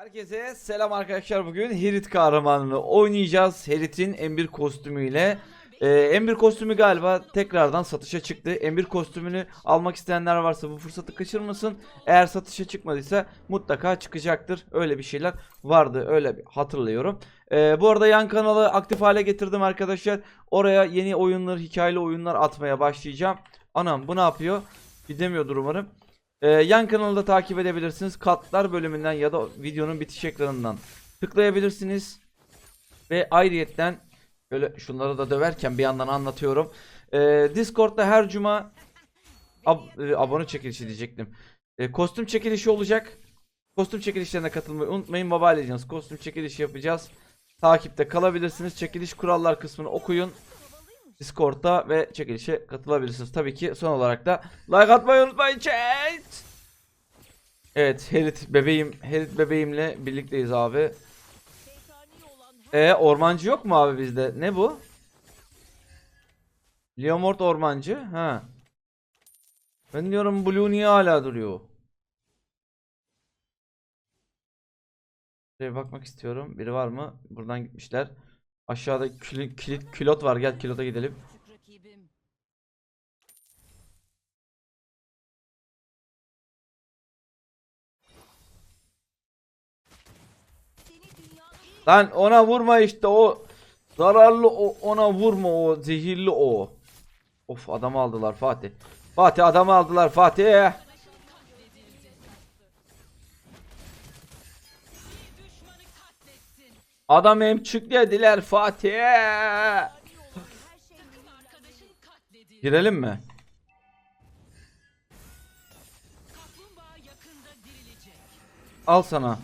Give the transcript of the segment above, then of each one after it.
Herkese selam arkadaşlar. Bugün Herit kahramanını oynayacağız. Herit'in M1 kostümüyle. Ee, M1 kostümü galiba tekrardan satışa çıktı. M1 kostümünü almak isteyenler varsa bu fırsatı kaçırmasın. Eğer satışa çıkmadıysa mutlaka çıkacaktır. Öyle bir şeyler vardı. Öyle bir hatırlıyorum. Ee, bu arada yan kanalı aktif hale getirdim arkadaşlar. Oraya yeni oyunlar, hikayeli oyunlar atmaya başlayacağım. Anam bu ne yapıyor? Gidemiyordur umarım. Ee, yan kanalı da takip edebilirsiniz. Katlar bölümünden ya da videonun bitiş ekranından tıklayabilirsiniz. Ve ayrıyetten böyle şunları da döverken bir yandan anlatıyorum. Ee, Discord'da her cuma ab- e, abone çekilişi diyecektim. Ee, kostüm çekilişi olacak. Kostüm çekilişlerine katılmayı unutmayın. Mobile Legends kostüm çekilişi yapacağız. Takipte kalabilirsiniz. Çekiliş kurallar kısmını okuyun. Discord'da ve çekilişe katılabilirsiniz. Tabii ki son olarak da like atmayı unutmayın chat. Evet Herit bebeğim Herit bebeğimle birlikteyiz abi. E ormancı yok mu abi bizde? Ne bu? Leomort ormancı. Ha. Ben diyorum Blue niye hala duruyor? Şuraya bakmak istiyorum. Biri var mı? Buradan gitmişler. Aşağıda kilit külot var. Gel kilota gidelim. Lan ona vurma işte o zararlı o ona vurma o zehirli o. Of adamı aldılar Fatih. Fatih adamı aldılar Fatih. Adam hem çık dediler Fatih. her Arkadaşın katledildi. Girelim mi? Al sana.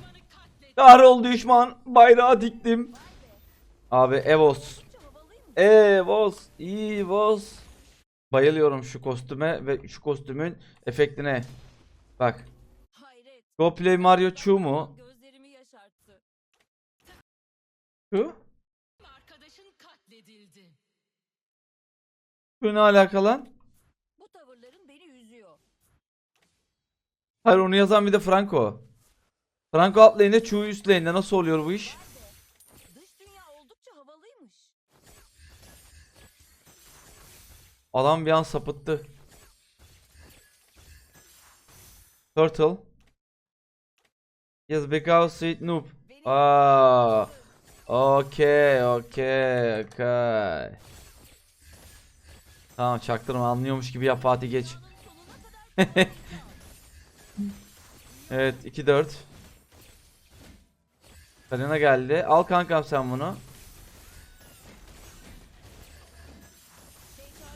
Kahrol düşman bayrağı diktim. Abi Evos. Evos. Evos. Bayılıyorum şu kostüme ve şu kostümün efektine. Bak. Hayret. Go Play Mario Chu mu? Şu? Arkadaşın katledildi. Şu ne alaka lan? Bu tavırların beni üzüyor. Hayır onu yazan bir de Franco. Franco alt lane'de Chu üst lane'de nasıl oluyor bu iş? Dış dünya oldukça havalıymış. Adam bir an sapıttı. Turtle. Yes because it noob. Aa. Okey, okey, okey. Tamam çaktırma anlıyormuş gibi yap Fatih geç. Evet 2-4. Kalina geldi. Al kankam sen bunu.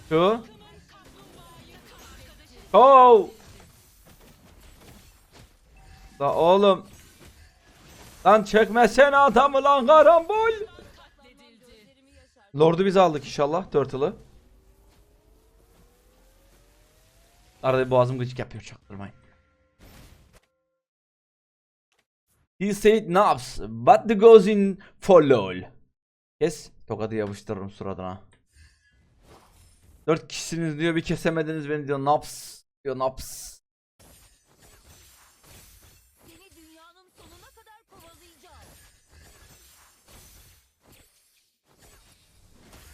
Şu. Oh! Da oğlum. Lan çekmesene adamı lan karambol. Lord'u biz aldık inşallah Turtle'ı. Arada boğazım gıcık yapıyor çaktırmayın. He said naps but the goes in for lol. Kes tokadı yapıştırırım suratına. Dört kişisiniz diyor bir kesemediniz beni diyor naps diyor naps.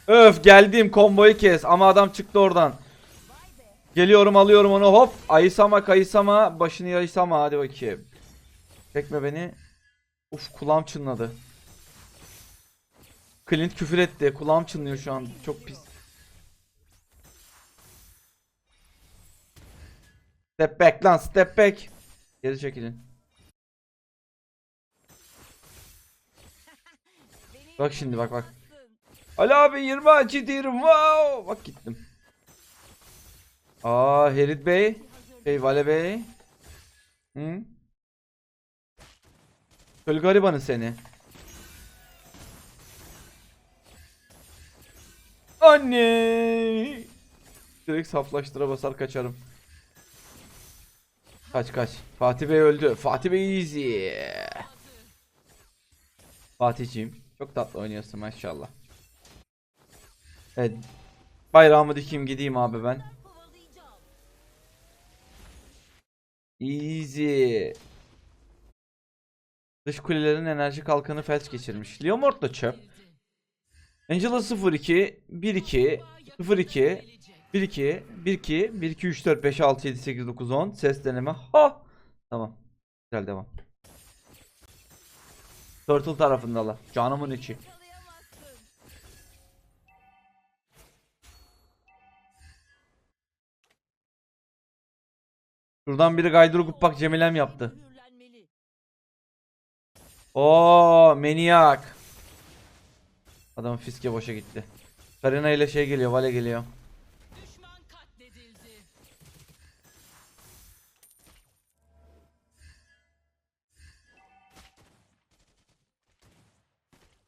Öf geldim komboyu kes ama adam çıktı oradan. Geliyorum alıyorum onu hop. Ayısama kayısama başını yayısama hadi bakayım. Çekme beni. Uf kulağım çınladı. Clint küfür etti. Kulağım çınlıyor şu an. Çok pis. Step back lan step back. Geri çekilin. Bak şimdi, bak, bak. Ali abi 20 acı diyorum. Wow. Bak gittim. Aa Herit Bey. Bey Vale Bey. Hı? Köl garibanı seni. Anne. Direkt saflaştıra basar kaçarım. Kaç kaç. Fatih Bey öldü. Fatih Bey easy. Fatih'ciğim. Çok tatlı oynuyorsun maşallah. Evet. Bayrağımı dikeyim gideyim abi ben. Easy. Dış kulelerin enerji kalkanı felç geçirmiş. Leomord da çöp. Angela 02 12 02 1-2, 1-2, 1-2, 3, 4, 5, 6, 7, 8, 9, 10. Ses deneme. Ha! Tamam. Güzel devam. Turtle tarafındalar. Canımın içi. Şuradan biri Gayduru Guppak Cemilem yaptı. Oo, maniyak. Adamın fiske boşa gitti. Karina ile şey geliyor, Vale geliyor.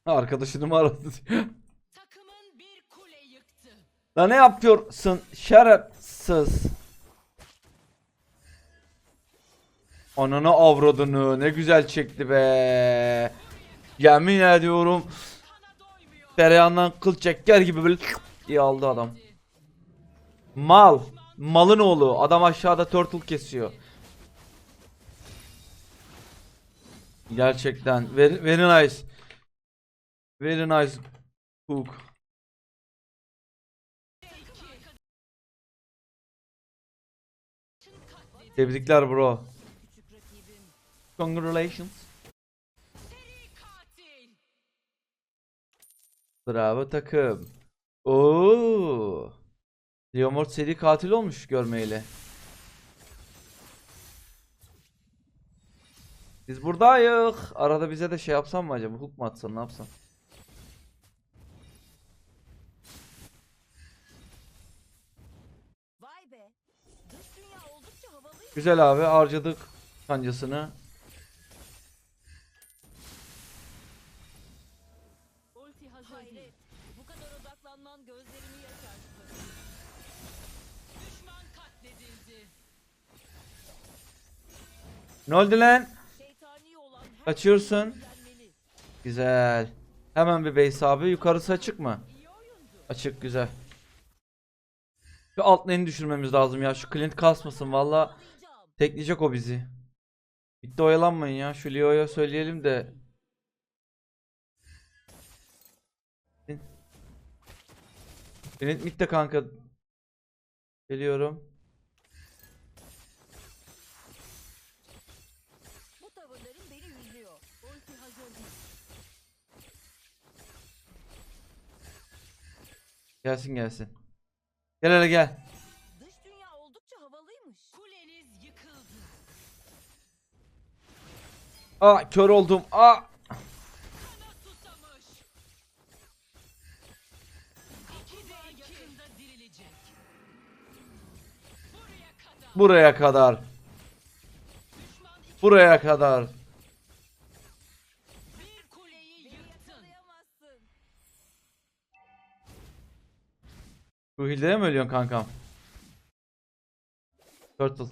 Arkadaşını mı aradı? Takımın bir kule yıktı. La ne yapıyorsun şerefsiz? Ananı avradını ne güzel çekti be. Yemin ediyorum tereyağından kıl çeker gibi böyle diye aldı adam. Mal. Malın oğlu. Adam aşağıda turtle kesiyor. Gerçekten. Very, very nice. Very nice. Cook. Tebrikler bro. Congratulations. Seri katil. Bravo takım. Oo. Leomord seri katil olmuş görmeyle. Biz buradayız. Arada bize de şey yapsam mı acaba? Hook mu atsan ne yapsam? Vay be. Dış dünya oldukça havalıymış. Güzel abi harcadık kancasını. Ne oldu lan? Kaçıyorsun. Güzel. Hemen bir base abi. Yukarısı açık mı? Açık güzel. Şu alt lane'i düşürmemiz lazım ya. Şu Clint kasmasın valla. Tekleyecek o bizi. Bitti oyalanmayın ya. Şu Leo'ya söyleyelim de. Clint midde kanka. Geliyorum. Gelsin gelsin. Gel hele gel. Dış dünya oldukça havalıymış. Kuleniz yıkıldı. Aa kör oldum. Aa. Kana susamış. İki de yakında dirilecek. Buraya kadar. Buraya kadar. Bu hildeye mi ölüyorsun kankam? Turtle.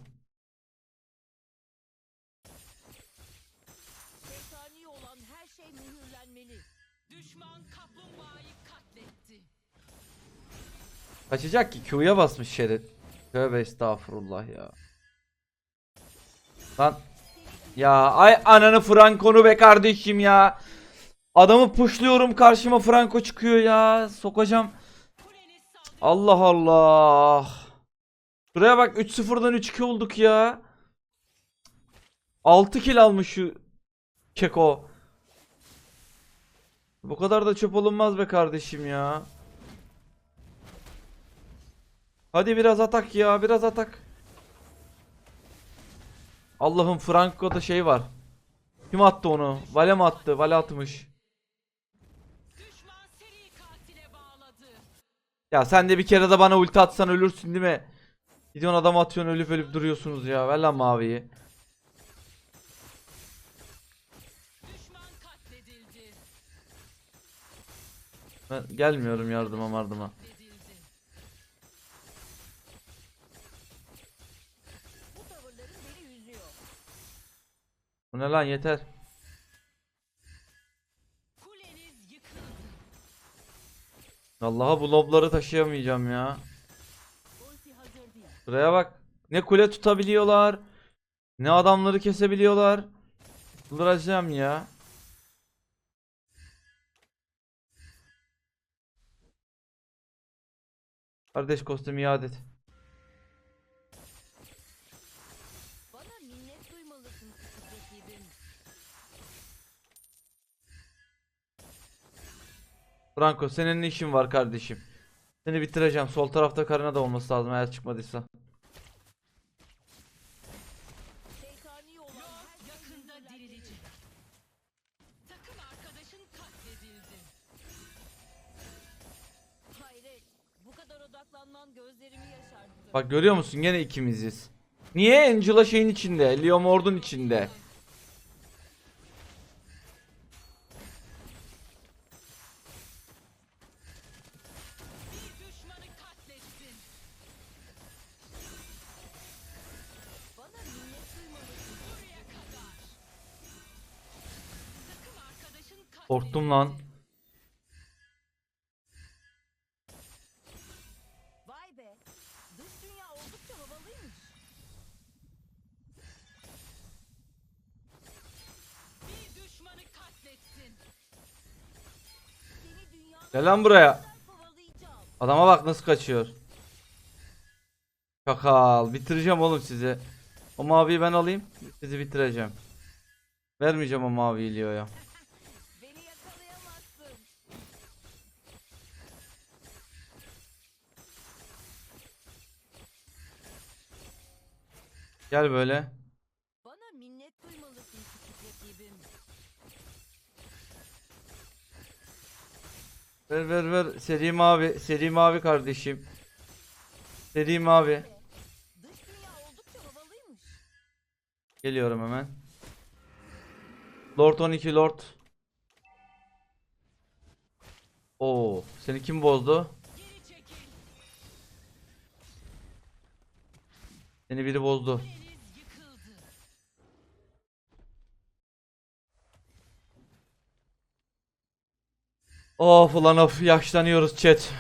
Şeytani olan her şey mühürlenmeli. Düşman kaplumbağayı katletti. Kaçacak ki Q'ya basmış şerif. Tövbe estağfurullah ya. Lan. Ya ay ananı Franco'nu be kardeşim ya. Adamı pushluyorum karşıma Franco çıkıyor ya. Sokacağım. Allah Allah. Şuraya bak 3-0'dan 3-2 olduk ya. 6 kill almış şu Keko. Bu kadar da çöp olunmaz be kardeşim ya. Hadi biraz atak ya, biraz atak. Allah'ım Franco'da şey var. Kim attı onu? Vale mi attı? Vale atmış. Ya sen de bir kere de bana ulti atsan ölürsün değil mi? Gidiyorsun adam atıyorsun ölüp ölüp duruyorsunuz ya. Ver lan maviyi. Ben gelmiyorum yardıma mardıma. Bu ne lan yeter. Allah'a bu lobları taşıyamayacağım ya. Buraya bak. Ne kule tutabiliyorlar. Ne adamları kesebiliyorlar. Çıldıracağım ya. Kardeş kostümü iade et. Franco senin ne işin var kardeşim? Seni bitireceğim. Sol tarafta karına da olması lazım eğer çıkmadıysa. Bak görüyor musun? Gene ikimiziz. Niye Angela şeyin içinde? Leo Mord'un içinde. Korktum lan. Vay be. Dış dünya oldukça havalıymış. Bir düşmanı katlettin. Seni dünyanın Gel lan buraya. kovalayacağım. Adama bak nasıl kaçıyor. Kakal. Bitireceğim oğlum sizi. O maviyi ben alayım. Sizi bitireceğim. Vermeyeceğim o maviyi Leo'ya. Gel böyle. Bana minnet duymalısın küçük rakibim. Ver ver ver. Seri mavi. Seri mavi kardeşim. Seri mavi. Dış dünya oldukça havalıymış. Geliyorum hemen. Lord 12 Lord. Oo, seni kim bozdu? Seni biri bozdu. Of ulan of yaşlanıyoruz chat.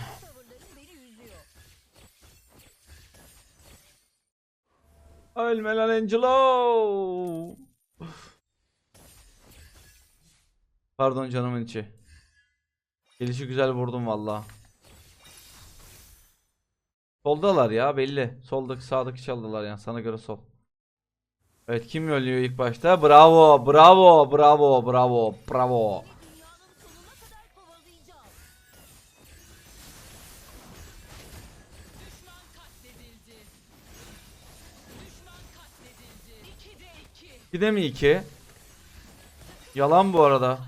Ölme lan Angelo. Pardon canımın içi. Gelişi güzel vurdum valla. Soldalar ya belli. Soldaki sağdaki çaldılar yani sana göre sol. Evet kim yolluyor ilk başta? Bravo, bravo, bravo, bravo, bravo. Bir de mi iki? Yalan bu arada.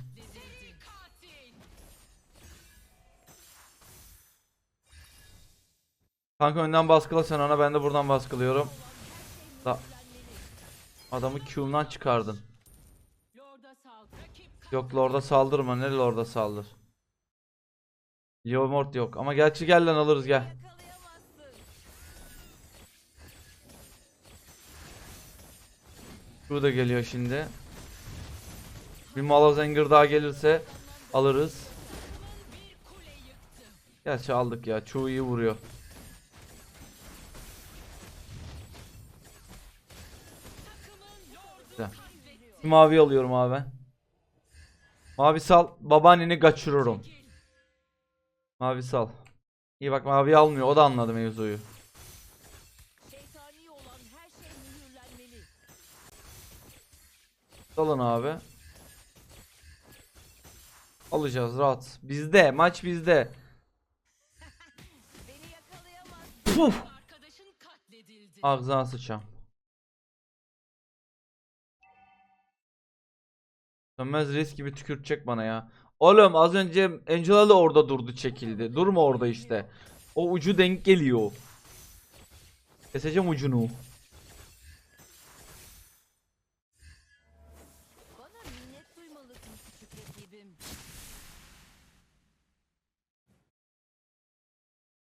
Kanka önden baskıla sen ona ben de buradan baskılıyorum. Da adamı Q'mdan çıkardın. Yok Lord'a saldırma. Ne Lord'a saldır? Leo Mort yok. Ama gerçi gel lan alırız gel. Q da geliyor şimdi. Bir Malazengir daha gelirse alırız. Gerçi aldık ya. Çoğu iyi vuruyor. Mavi alıyorum abi ben. Mavi sal. Babaanneni kaçırırım. Mavi sal. İyi bak mavi almıyor. O da anladı mevzuyu. Salın abi. Alacağız rahat. Bizde. Maç bizde. Puf. Ağzına sıçam. Sönmez reis gibi tükürtecek bana ya. Oğlum az önce Angela da orada durdu çekildi. Durma orada işte. O ucu denk geliyor. Keseceğim ucunu.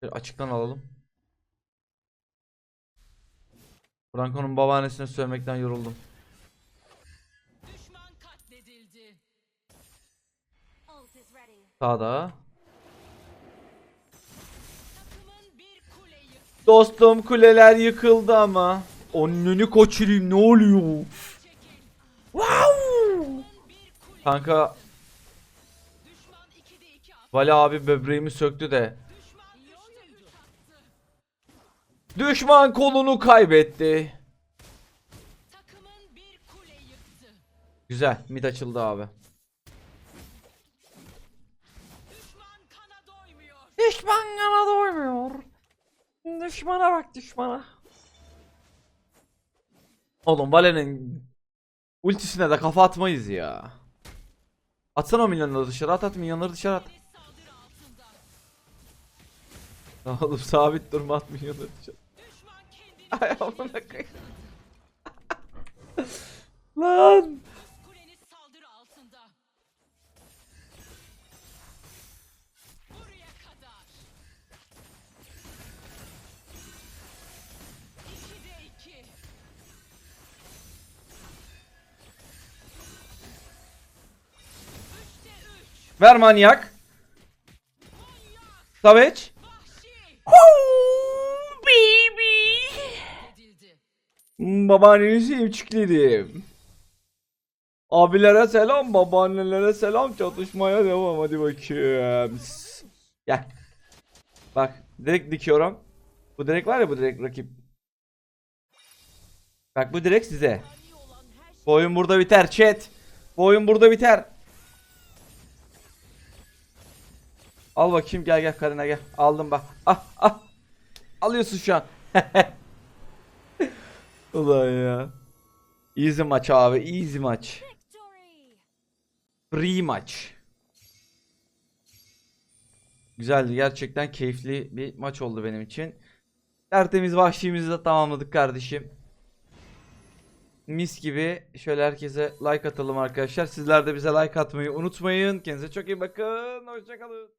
Şöyle açıktan alalım. Franco'nun babaannesine sövmekten yoruldum. Sağda. Dostum kuleler yıkıldı ama. Onunu koçurayım ne oluyor? Wow! Kanka Düşman 2'de 2 attı. Vali abi böbreğimi söktü de. Düşman 3'te 3 attı. Düşman kolunu kaybetti. Güzel. Mid açıldı abi. Düşman yana doymuyor. Düşmana bak düşmana. Oğlum Vale'nin ultisine de kafa atmayız ya. Atsana o milyonları dışarı at at milyonları dışarı at. Oğlum sabit durma at milyonları dışarı. Ay amına koyayım. Lan. Ver manyak. Savage. Vahşi. baby. Edildi. Babaannenizi emçikledim. Abilere selam, babaannelere selam. Çatışmaya devam. Hadi bakayım. Gel. Bak, direkt dikiyorum. Bu direkt var ya bu direkt rakip. Bak bu direkt size. Bu oyun burada biter chat. Bu oyun burada biter. Al bakayım gel gel Karina gel. Aldım bak. Ah ah. Alıyorsun şu an. Ulan ya. Easy maç abi. Easy maç. Free maç. Güzeldi. Gerçekten keyifli bir maç oldu benim için. Tertemiz vahşimizi de tamamladık kardeşim. Mis gibi. Şöyle herkese like atalım arkadaşlar. Sizler de bize like atmayı unutmayın. Kendinize çok iyi bakın. Hoşçakalın.